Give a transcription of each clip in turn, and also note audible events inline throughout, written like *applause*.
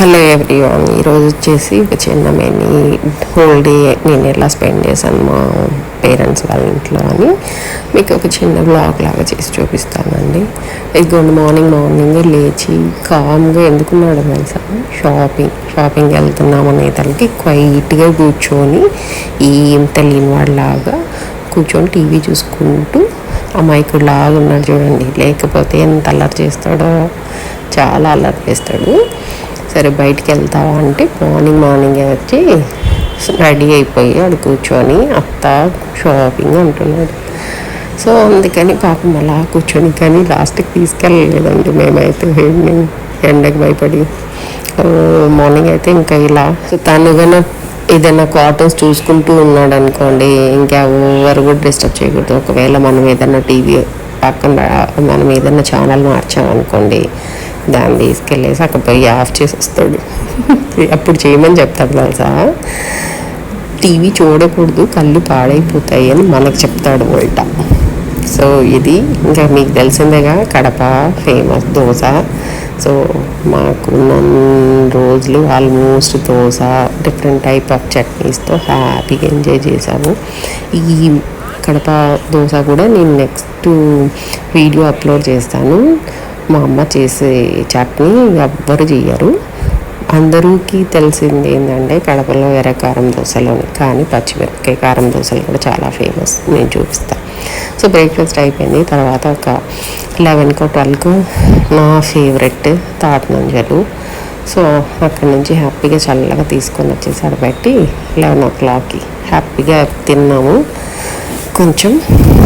Hello everyone ఈరోజు వచ్చేసి ఒక చిన్న మెనీ హోల్ డే నేను ఎలా స్పెండ్ చేశాను మా పేరెంట్స్ వాళ్ళ ఇంట్లో అని మీకు ఒక చిన్న బ్లాగ్ లాగా చేసి చూపిస్తానండి. ఇదిగోండి మార్నింగ్ మార్నింగ్ లేచి కామ్గా ఎందుకున్నాడు తెలుసా? షాపింగ్ షాపింగ్ వెళ్తున్నాం అనే తలకి క్వైట్గా కూర్చొని ఏం తెలియని వాళ్ళలాగా కూర్చొని టీవీ చూసుకుంటూ అమాయకుడు లాగా ఉన్నాడు చూడండి. లేకపోతే ఎంత అల్లరి చేస్తాడో చాలా అల్లరి చేస్తాడు. సరే బయటికి వెళ్తావా అంటే మార్నింగ్ మార్నింగ్ వచ్చి రెడీ అయిపోయి అది కూర్చొని అత్త షాపింగ్ అంటున్నాడు. సో అందుకని పాపం అలా కూర్చొని కానీ లాస్ట్కి తీసుకెళ్ళలేదండి మేమైతే ఈవినింగ్ ఎండకి భయపడి. మార్నింగ్ అయితే ఇంకా ఇలా. సో తనుగా ఏదైనా కాటన్స్ చూసుకుంటూ ఉన్నాడు అనుకోండి ఇంకెవరు కూడా డిస్టర్బ్ చేయకూడదు. ఒకవేళ మనం ఏదైనా టీవీ పక్కన మనం ఏదైనా ఛానల్ మార్చామనుకోండి దాన్ని తీసుకెళ్ళేసి అక్కడ పోయి ఆఫ్ చేసి వస్తాడు *laughs* అప్పుడు చేయమని చెప్తాడు తెలుసా? టీవీ చూడకూడదు కళ్ళు పాడైపోతాయి అని మనకు చెప్తాడు ఉల్టా సో ఇది ఇంకా మీకు తెలిసిందేగా కడప ఫేమస్ దోశ. సో మాకున్న రోజులు almost dosa different type of చట్నీస్తో హ్యాపీగా ఎంజాయ్ చేసాము ఈ కడప దోశ కూడా నేను నెక్స్ట్ వీడియో అప్లోడ్ చేస్తాను. మా అమ్మ చేసే చట్నీ ఎవ్వరు చేయరు అందరికీ తెలిసింది ఏంటంటే కడపలో ఎర్ర కారం దోశలోని కానీ పచ్చిమిరపకాయ కారం దోశలు కూడా చాలా ఫేమస్. నేను చూపిస్తాను సో బ్రేక్ఫాస్ట్ అయిపోయింది. తర్వాత ఒక లెవెన్కో ట్వెల్వ్కో నా ఫేవరెట్ తాటనంజలు సో అక్కడి నుంచి హ్యాపీగా చల్లగా తీసుకొని వచ్చేసారు బట్టి లెవెన్ ఓ క్లాక్కి హ్యాపీగా తిన్నాము. కొంచెం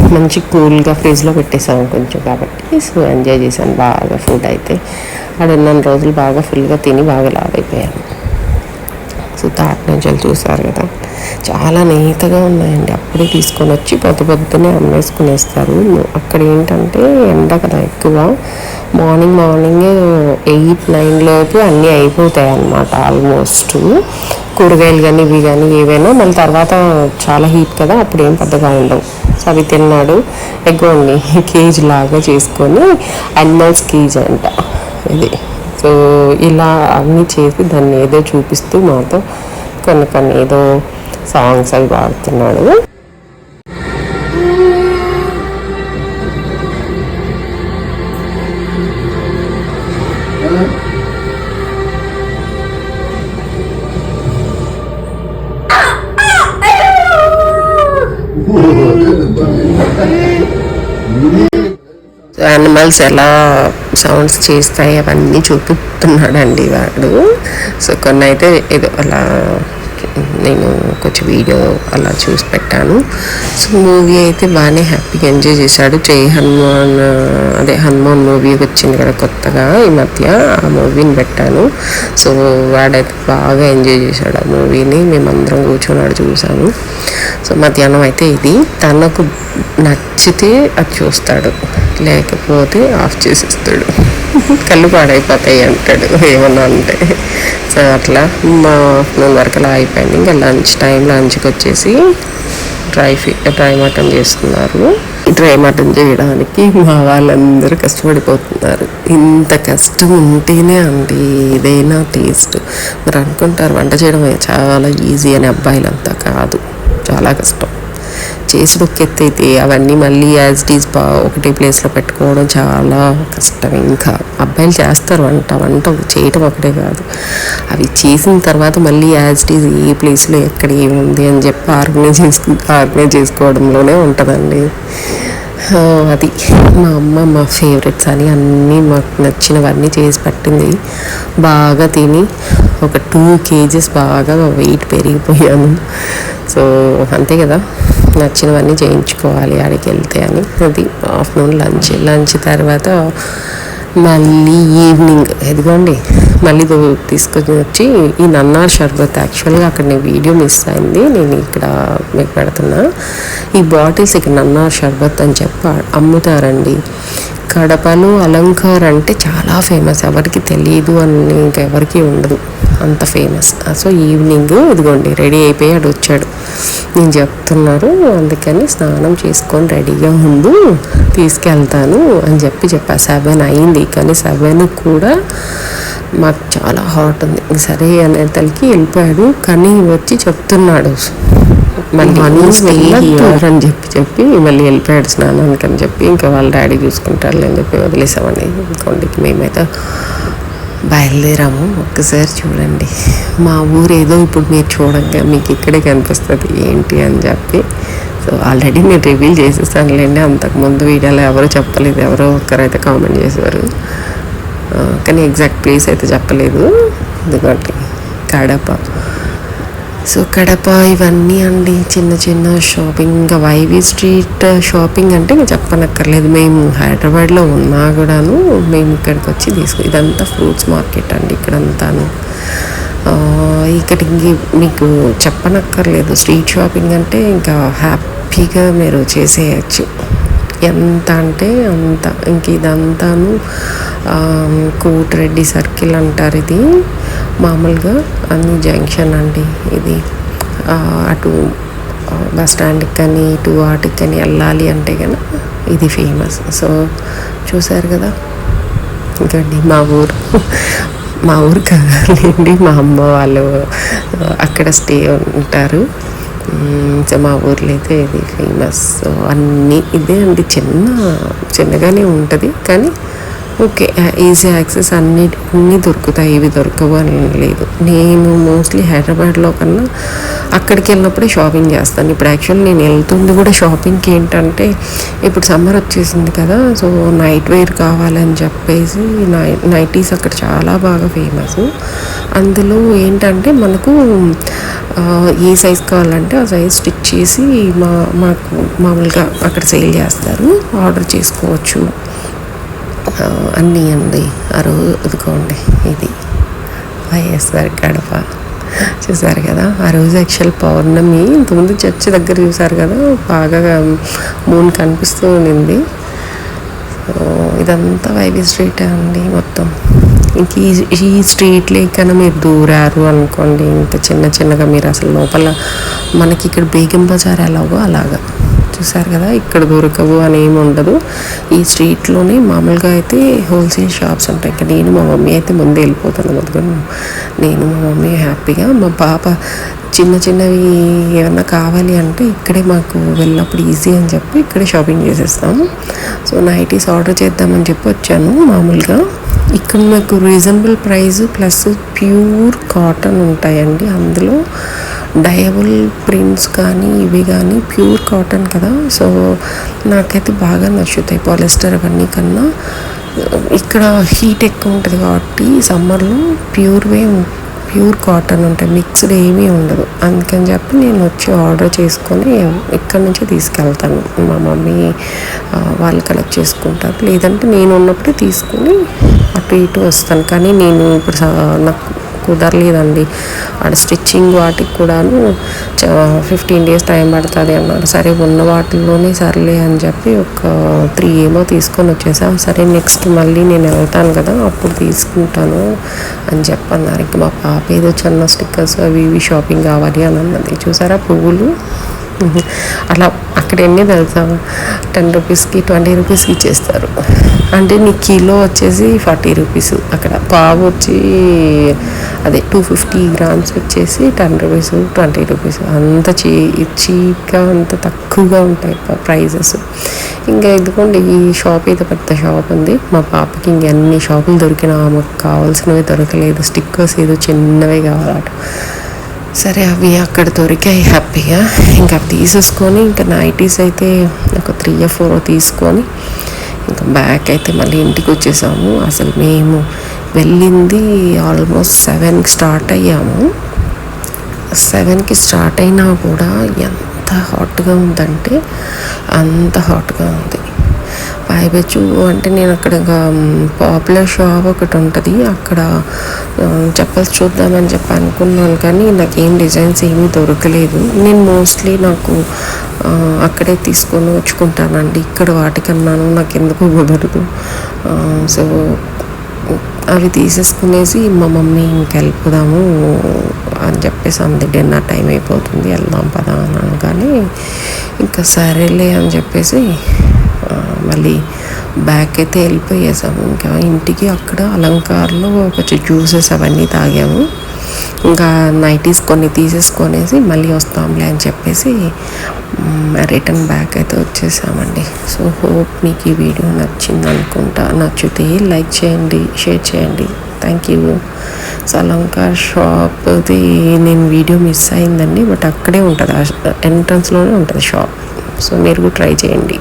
మంచి కూల్గా ఫ్రిడ్జ్లో పెట్టేసాము కొంచెం కాబట్టి సో ఎంజాయ్ చేశాను. బాగా ఫుడ్ అయితే అక్కడ ఉన్న రోజులు బాగా ఫుల్గా తిని బాగా లావ్ అయిపోయాను. సో తాటి నుంచెలు చూసారు కదా? చాలా నేతగా ఉన్నాయండి. అప్పుడే తీసుకొని వచ్చి పొద్దు పొద్దునే అమ్మేసుకునేస్తారు. అక్కడ ఏంటంటే ఎండ కదా ఎక్కువ. మార్నింగ్ మార్నింగ్ ఎయిట్ నైన్ లోపు అన్నీ అయిపోతాయి అన్నమాట ఆల్మోస్ట్ కూరగాయలు కానీ ఇవి కానీ ఏవైనా మళ్ళీ తర్వాత చాలా హీట్ కదా అప్పుడు ఏం పెద్దగా ఉండవు. సో అవి తిన్నాడు ఎగ్గోండి కేజ్ లాగా చేసుకొని అనిమల్స్ కేజ్ అంట. ఇది. సో ఇలా అన్నీ చేసి దాన్ని ఏదో చూపిస్తూ మాతో కొన్ని కొన్ని ఏదో సాంగ్స్ అవి పాడుతున్నాడు. యానిమల్స్ ఎలా సౌండ్స్ చేస్తాయి అవన్నీ చూపిస్తున్నాడండి వాడు. సో కొన్ని అయితే ఏదో అలా నేను కొంచెం వీడియో అలా చూసి పెట్టాను. సో మూవీ అయితే బాగానే హ్యాపీగా ఎంజాయ్ చేశాడు. జై హనుమాన్ అదే హనుమాన్ మూవీ వచ్చింది కదా కొత్తగా ఈ మధ్య ఆ మూవీని పెట్టాను. సో వాడైతే బాగా ఎంజాయ్ చేశాడు ఆ మూవీని. మేమందరం కూర్చొని చూసాము. సో మధ్యాహ్నం అయితే ఇది. తనకు నచ్చితే అది చూస్తాడు. లేకపోతే ఆఫ్ చేసేస్తాడు. కళ్ళు పాడైపోతాయి అంటాడు. ఏమన్నా అంటే. సో అట్లా మా ఆఫ్టర్నూన్ వరకు అలా అయిపోయింది. ఇంకా లంచ్ టైం లంచ్కి వచ్చేసి డ్రై ఫి డ్రై మటన్ చేస్తున్నారు డ్రై మటన్ చేయడానికి మా వాళ్ళందరూ కష్టపడిపోతున్నారు. ఇంత కష్టం ఉంటేనే అండి ఏదైనా టేస్ట్. మరి అనుకుంటారు వంట చేయడం చాలా ఈజీ అని అబ్బాయిలంతా కాదు. చాలా కష్టం. చేసి అయితే అవన్నీ మళ్ళీ యాజ్ ఇట్ ఈజ్ బా ఒకటే ప్లేస్లో పెట్టుకోవడం చాలా కష్టం ఇంకా. అబ్బాయిలు చేస్తారు వంట వంట చేయటం ఒకటే కాదు. అవి చేసిన తర్వాత మళ్ళీ యాజ్ ఇట్ ఈజ్ ఏ ప్లేస్లో ఎక్కడ ఏముంది అని చెప్పి ఆర్గనైజ్ చేసుకు ఆర్గనైజ్ చేసుకోవడంలోనే ఉంటుందండి. అది మా అమ్మ మా ఫేవరెట్స్ అని అన్నీ మాకు నచ్చినవన్నీ చేసి పట్టింది. బాగా తిని ఒక టూ కేజెస్ బాగా వెయిట్ పెరిగిపోయాను. సో అంతే కదా నచ్చినవన్నీ చేయించుకోవాలి ఆడికి వెళ్తే అని. అది ఆఫ్టర్నూన్ లంచ్ లంచ్ తర్వాత మళ్ళీ ఈవినింగ్ ఎదిగోండి మళ్ళీ తీసుకొని వచ్చి ఈ నన్నార్ షర్బత్ యాక్చువల్గా అక్కడ నేను వీడియో మిస్ అయింది. నేను ఇక్కడ మీకు పెడుతున్నా. ఈ బాటిల్స్ ఇక్కడ నన్నార్ షర్బత్ అని చెప్పి అమ్ముతారండి. కడపను అలంకార్ అంటే చాలా ఫేమస్ ఎవరికి తెలియదు అని ఇంకెవరికి ఉండదు. అంత ఫేమస్ సో ఈవినింగ్ ఇదిగోండి రెడీ అయిపోయాడు వచ్చాడు. నేను చెప్తున్నారు అందుకని స్నానం చేసుకొని రెడీగా ఉండు తీసుకెళ్తాను అని చెప్పి చెప్పా. సెవెన్ అయింది కానీ సెవెన్ కూడా మాకు చాలా హాట్ ఉంది. సరే అనేతలకి వెళ్ళిపోయాడు. కానీ వచ్చి చెప్తున్నాడు. వెళ్ళొద్దు here. అని చెప్పి చెప్పి మళ్ళీ వెళ్ళిపోయాడు స్నానానికి అని చెప్పి ఇంకా వాళ్ళ డాడీ చూసుకుంటారు అని చెప్పి వదిలేసామండి. కొండకి మేమైతే బయలుదేరాము. ఒక్కసారి చూడండి. మా ఊరు ఏదో ఇప్పుడు మీరు చూడంగా మీకు ఇక్కడే కనిపిస్తుంది. ఏంటి అని చెప్పి. సో ఆల్రెడీ నేను రివీల్ చేసేసానులేండి. అంతకుముందు వీడియోలో ఎవరు చెప్పలేదు. ఎవరో ఒక్కరైతే కామెంట్ చేసేవారు. కానీ ఎగ్జాక్ట్ ప్లేస్ అయితే చెప్పలేదు. ఎందుకంటే కడప సో కడప ఇవన్నీ అండి చిన్న చిన్న షాపింగ్ ఇంకా వైవి స్ట్రీట్ షాపింగ్ అంటే ఇంకా చెప్పనక్కర్లేదు. మేము హైదరాబాద్లో ఉన్నా కూడాను మేము ఇక్కడికి వచ్చి తీసుకు ఇదంతా ఫ్రూట్స్ మార్కెట్ అండి ఇక్కడంతాను. ఇక్కడికి మీకు చెప్పనక్కర్లేదు. స్ట్రీట్ షాపింగ్ అంటే ఇంకా హ్యాపీగా మీరు చేసేయచ్చు. ఎంత అంటే అంత. ఇంక ఇదంతాను కోటిరెడ్డి సర్కిల్ అంటారు ఇది. మామూలుగా అన్ని జంక్షన్ అండి ఇది. అటు బస్ స్టాండ్కి కానీ ఇటు వాటికి కానీ వెళ్ళాలి అంటే కనుక ఇది ఫేమస్. సో చూసారు కదా? ఇంకండి మా ఊరు మా ఊరు కాదండి మా అమ్మ వాళ్ళు అక్కడ స్టే ఉంటారు. సో మా ఊర్లో అయితే ఇది ఫేమస్. సో అన్నీ ఇదే అండి చిన్న చిన్నగానే ఉంటుంది. కానీ ఓకే ఈజీ యాక్సెస్ అన్నిటి అన్నీ దొరుకుతాయి ఇవి దొరకవు అని లేదు. నేను మోస్ట్లీ హైదరాబాద్లో కన్నా అక్కడికి వెళ్ళినప్పుడే షాపింగ్ చేస్తాను. ఇప్పుడు యాక్చువల్ నేను వెళ్తుంది కూడా షాపింగ్కి ఏంటంటే ఇప్పుడు సమ్మర్ వచ్చేసింది కదా సో నైట్ వేర్ కావాలని చెప్పేసి నై నైటీస్ అక్కడ చాలా బాగా ఫేమస్ అందులో ఏంటంటే మనకు ఏ సైజ్ కావాలంటే ఆ సైజ్ స్టిచ్ చేసి మా మాకు మామూలుగా అక్కడ సేల్ చేస్తారు. ఆర్డర్ చేసుకోవచ్చు. అన్నీ అండి ఆ రోజు ఇదిగోండి ఇది. వైఎస్ఆర్ కడప చూసారు కదా? ఆ రోజు యాక్చువల్ పౌర్ణమి. ఇంతకుముందు చర్చి దగ్గర చూసారు కదా? బాగా మూన్ కనిపిస్తూ ఉండింది. ఇదంతా వైవి స్ట్రీట్ అండి మొత్తం. ఇంక ఈ ఈ స్ట్రీట్లో కన్నా మీరు దూరారు అనుకోండి. ఇంత చిన్న చిన్నగా మీరు అసలు లోపల మనకి ఇక్కడ బేగం బజార్ ఎలాగో అలాగా. చూసారు కదా ఇక్కడ దొరకవు అని ఏమి ఉండదు. ఈ స్ట్రీట్లోనే మామూలుగా అయితే హోల్సేల్ షాప్స్ ఉంటాయి ఇంకా నేను మా మమ్మీ అయితే ముందే వెళ్ళిపోతాను మొదలు నేను మా మమ్మీ హ్యాపీగా మా పాప చిన్న చిన్నవి ఏమన్నా కావాలి అంటే ఇక్కడే మాకు వెళ్ళినప్పుడు ఈజీ అని చెప్పి ఇక్కడే షాపింగ్ చేసేస్తాము. సో నైటీస్ ఆర్డర్ చేద్దామని చెప్పి వచ్చాను మామూలుగా. ఇక్కడ నాకు reasonable price plus pure cotton ఉంటాయండి అందులో. డయబుల్ ప్రింట్స్ కానీ ఇవి కానీ ప్యూర్ కాటన్ కదా. సో నాకైతే బాగా నచ్చుతాయి పాలిస్టర్ అవన్నీ కన్నా. ఇక్కడ హీట్ ఎక్కువ ఉంటుంది కాబట్టి సమ్మర్లో ప్యూర్వే ప్యూర్ కాటన్ ఉంటాయి. మిక్స్డ్ ఏమీ ఉండదు. అందుకని చెప్పి నేను వచ్చి ఆర్డర్ చేసుకొని ఇక్కడ నుంచి తీసుకెళ్తాను. మా మమ్మీ వాళ్ళు కలెక్ట్ చేసుకుంటారు. లేదంటే నేను ఉన్నప్పుడే తీసుకొని అటు ఇటు వస్తాను. కానీ నేను ఇప్పుడు నాకు కుదరలేదండి. ఆడ స్టిచ్చింగ్ వాటికి కూడాను ఫిఫ్టీన్ డేస్ టైం పడుతుంది అన్నారు. సరే ఉన్న వాటిల్లోనే సర్లే అని చెప్పి ఒక త్రీ ఏమో తీసుకొని వచ్చేసాం. సరే నెక్స్ట్ మళ్ళీ నేను వెళ్తాను కదా అప్పుడు తీసుకుంటాను అని చెప్పి అన్నారు ఇంకా మా పాప ఏదో చిన్న స్టిక్కర్స్ అవి ఇవి షాపింగ్ కావాలి అని అన్నది. చూసారా పువ్వులు? అలా అక్కడ ఎన్ని తెలుసా? టెన్ రూపీస్కి ట్వంటీ రూపీస్కి ఇచ్చేస్తారు. అంటే నీ కిలో వచ్చేసి ఫార్టీ రూపీస్ అక్కడ. పావు వచ్చి అదే టూ ఫిఫ్టీ గ్రామ్స్ వచ్చేసి టెన్ రూపీస్ ట్వంటీ రూపీస్ అంత చీ చీప్గా అంత తక్కువగా ఉంటాయి ప్రైజెస్ ఇంకా ఇదిగోండి ఈ షాప్ అయితే పెద్ద షాప్ ఉంది. మా పాపకి ఇంక అన్ని షాపులు దొరికినా ఆమెకు కావాల్సినవి దొరకలేదు. స్టిక్కర్స్ ఏదో చిన్నవి కావాలట. సరే అవి అక్కడ దొరికాయి హ్యాపీగా. ఇంకా అవి తీసేసుకొని ఇంకా నైటీస్ అయితే ఒక త్రీ ఫోర్ తీసుకొని ఇంకా బ్యాక్ అయితే మళ్ళీ ఇంటికి వచ్చేసాము. అసలు మేము వెళ్ళింది ఆల్మోస్ట్ సెవెన్కి స్టార్ట్ అయ్యాము. సెవెన్కి స్టార్ట్ అయినా కూడా ఎంత హాట్గా ఉందంటే అంత హాట్గా ఉంది. పైబెచ్చు అంటే నేను అక్కడ పాపులర్ షాప్ ఒకటి ఉంటుంది. అక్కడ చెప్పల్స్ చూద్దామని చెప్పి అనుకున్నాను కానీ నాకేం డిజైన్స్ ఏమీ దొరకలేదు. నేను మోస్ట్లీ నాకు అక్కడే తీసుకొని వచ్చుకుంటానండి. ఇక్కడ వాటికన్నాను నాకు ఎందుకు కుదరదు సో అవి తీసేసుకునేసి మా మమ్మీ ఇంకెళ్ళిపోదాము అని చెప్పేసి అంది. డిన్నర్ టైం అయిపోతుంది వెళ్దాం పదా అని అనగానే ఇంకా సరేలే అని చెప్పేసి మళ్ళీ బ్యాక్ అయితే వెళ్ళిపోయేసాము. ఇంకా ఇంటికి అక్కడ అలంకారంలో కొంచెం జ్యూసెస్ అవన్నీ తాగాము. ఇంకా నైటీస్ కొన్ని తీసేసుకొనేసి మళ్ళీ వస్తాంలే అని చెప్పేసి రిటర్న్ బ్యాక్ అయితే వచ్చేసామండి. సో హోప్ మీకు ఈ వీడియో నచ్చింది అనుకుంటా. నచ్చితే లైక్ చేయండి షేర్ చేయండి. Thank you. సలంకా షాప్ది నేను వీడియో మిస్ అయిందండి బట్ అక్కడే ఉంటుంది. ఎంట్రన్స్లోనే ఉంటుంది షాప్. సో మీరు కూడా ట్రై చేయండి.